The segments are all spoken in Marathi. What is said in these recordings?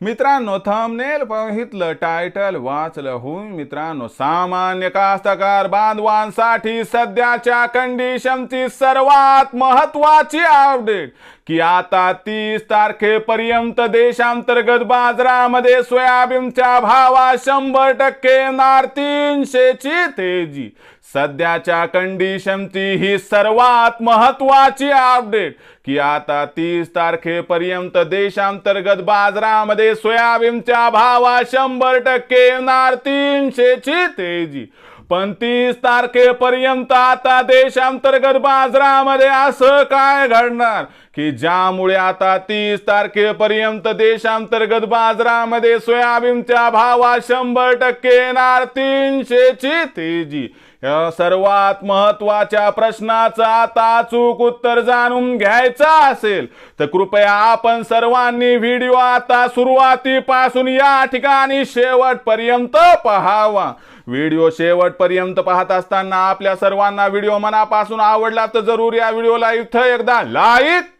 मित्रांनो थंबनेल बघितलं टायटल वाचलं होऊन मित्रांनो सामान्य कास्तकार बांधवांसाठी सध्याच्या कंडिशनची सर्वात महत्वाची अपडेट की आता तीस तारखेपर्यंत देशांतर्गत बाजारामध्ये सोयाबीनच्या भावात शंभर टक्के येणार तीनशेची तेजी. सध्याच्या कंडिशनची ही सर्वात महत्वाची अपडेट की आता तीस तारखेपर्यंत देशांतर्गत बाजारामध्ये सोयाबीनच्या भावा शंभर टक्के येणार तीनशेची तेजी. पण तीस तारखेपर्यंत आता देशांतर्गत बाजारामध्ये असं काय घडणार? की ज्यामुळे आता तीस तारखेपर्यंत देशांतर्गत बाजारामध्ये सोयाबीनच्या भावात शंभर टक्के येणार तीनशेची तेजी. या सर्वात महत्त्वाच्या प्रश्नाचं आता चूक उत्तर जाणून घ्यायचं असेल तर कृपया आपण सर्वांनी व्हिडिओ आता सुरुवातीपासून या ठिकाणी शेवटपर्यंत पहावा. व्हिडिओ शेवटपर्यंत पाहत असताना आपल्या सर्वांना व्हिडिओ मनापासून आवडला तर जरूर या व्हिडिओला इथं एकदा लाईक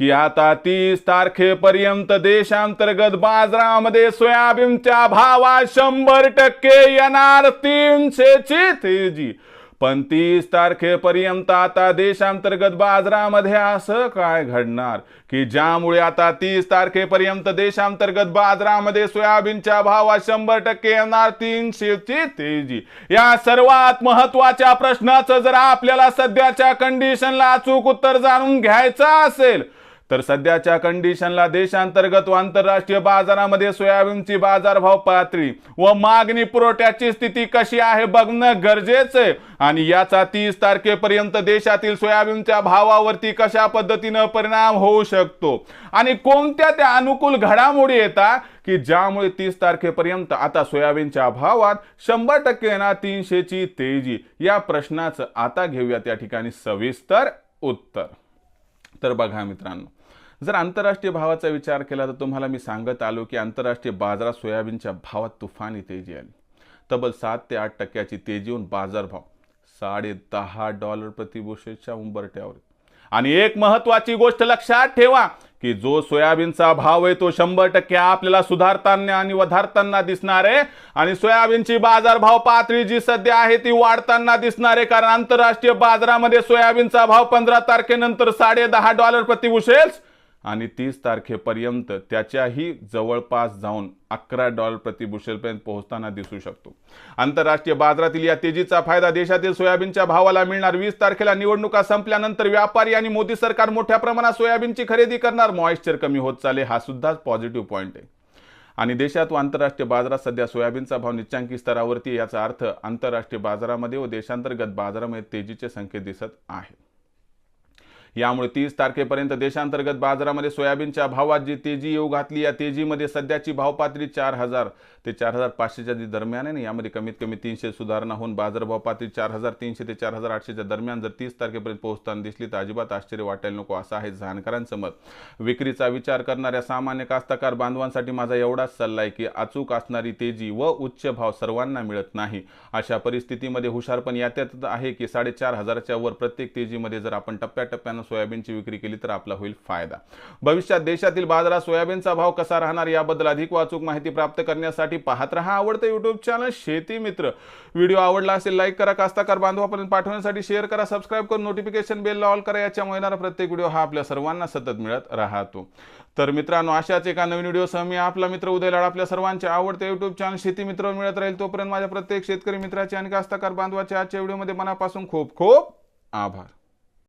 की आता तीस तारखेपर्यंत देशांतर्गत बाजारामध्ये सोयाबीनच्या भावात शंभर टक्के येणार तीनशेची तेजी पण तीस तारखेपर्यंत आता देशांतर्गत बाजारामध्ये असं काय घडणार? की ज्यामुळे आता तीस तारखेपर्यंत देशांतर्गत बाजारामध्ये सोयाबीनच्या भावात शंभर टक्के येणार तीनशेची तेजी या सर्वात महत्त्वाच्या प्रश्नाचं जर आपल्याला सध्याच्या कंडिशनला अचूक उत्तर जाणून घ्यायचं असेल तर सध्याच्या कंडिशनला देशांतर्गत व आंतरराष्ट्रीय बाजारामध्ये सोयाबीनची बाजारभाव पातळी व मागणी पुरवठ्याची स्थिती कशी आहे बघणं गरजेचं आहे. आणि याचा तीस तारखेपर्यंत देशातील सोयाबीनच्या भावावरती कशा पद्धतीनं परिणाम होऊ शकतो? आणि कोणत्या त्या अनुकूल घडामोडी येतात की ज्यामुळे तीस तारखेपर्यंत आता सोयाबीनच्या भावात शंभर टक्के येणार तीनशेची तेजी? या प्रश्नाचं आता घेऊया त्या ठिकाणी सविस्तर उत्तर. तर बघा मित्रांनो. जर आंतरराष्ट्रीय भावाचा विचार केला तर तुम्हाला मी सांगत आलो की आंतरराष्ट्रीय बाजारात सोयाबीनच्या भावात तुफानी तेजी आली. तब्बल सात ते आठ टक्क्याची तेजी होऊन बाजारभाव. साडे दहा डॉलर प्रतिबोषेच्या उंबरट्यावर आणि एक महत्वाची गोष्ट लक्षात ठेवा की जो सोयाबीनचा भाव आहे तो शंभर टक्के आपल्याला सुधारताना आणि वधारताना दिसणार आहे. आणि सोयाबीनची बाजारभाव पातळी जी सध्या आहे ती वाढताना दिसणार आहे. कारण आंतरराष्ट्रीय बाजारामध्ये सोयाबीनचा भाव पंधरा तारखेनंतर साडे दहा डॉलर प्रति उशेल्स आणि तीस तारखेपर्यंत त्याच्याही जवळपास जाऊन अकरा डॉलर प्रतिबुशेलपर्यंत पोहोचताना दिसू शकतो. आंतरराष्ट्रीय बाजारातील या तेजीचा फायदा देशातील सोयाबीनच्या भावाला मिळणार. वीस तारखेला निवडणुका संपल्यानंतर व्यापारी आणि मोदी सरकार मोठ्या प्रमाणात सोयाबीनची खरेदी करणार. मॉइश्चर कमी होत चाले हा सुद्धा पॉझिटिव्ह पॉईंट आहे. आणि देशात व आंतरराष्ट्रीय बाजारात सध्या सोयाबीनचा भाव निच्चांकी स्तरावरती याचा अर्थ आंतरराष्ट्रीय बाजारामध्ये व देशांतर्गत बाजारामध्ये तेजीचे संकेत दिसत आहे. यामुळे तीस तारखेपर्यंत देशांतर्गत बाजारामध्ये सोयाबीनच्या भावात जी तेजी येऊ घातली या तेजीमध्ये सध्याची भावपातळी चार हजार ते चार हजार पाचशेच्या जी दरम्यान आहे ना. यामध्ये कमीत कमी तीनशे सुधारणा होऊन बाजारभाव पातळी चार हजार तीनशे ते चार हजार आठशेच्या दरम्यान जर तीस तारखेपर्यंत पोहोचताना दिसली तर अजिबात आश्चर्य वाटायला नको असं आहे जाणकारांचं मत विक्रीचा विचार करणाऱ्या सामान्य कास्तकार बांधवांसाठी माझा एवढाच सल्ला आहे की अचूक असणारी तेजी व उच्च भाव सर्वांना मिळत नाही. अशा परिस्थितीमध्ये हुशारपण यात्यात आहे की साडेचार हजाराच्या वर प्रत्येक तेजीमध्ये जर आपण टप्प्याटप्प्यानं सोयाबीनची विक्री केली तर आपला होईल फायदा. भविष्यात देशातील बाजारात सोयाबीनचा भाव कसा राहणार याबद्दल अधिक वाचूक माहिती प्राप्त करण्यासाठी पाहत रहा आवडतं युट्यूब चॅनल शेती मित्र. व्हिडिओ आवडला असेल लाईक करा कास्ताकार बांधवापर्यंत पाठवण्यासाठी शेअर करा सबस्क्राईब करून नोटिफिकेशन बेल ऑल करा याच्यामुळे येणारा प्रत्येक व्हिडिओ हा आपल्या सर्वांना सतत मिळत राहतो. तर मित्रांनो अशाच एका नवीन व्हिडिओसह मी आपला मित्र उदय लाड आपल्या सर्वांचे आवडते युट्यूब चॅनल शेती मित्र मिळत राहील. तोपर्यंत माझ्या प्रत्येक शेतकरी मित्राचे आणि कास्ताकार बांधवाचे आजच्या व्हिडिओमध्ये मनापासून खूप खूप आभार.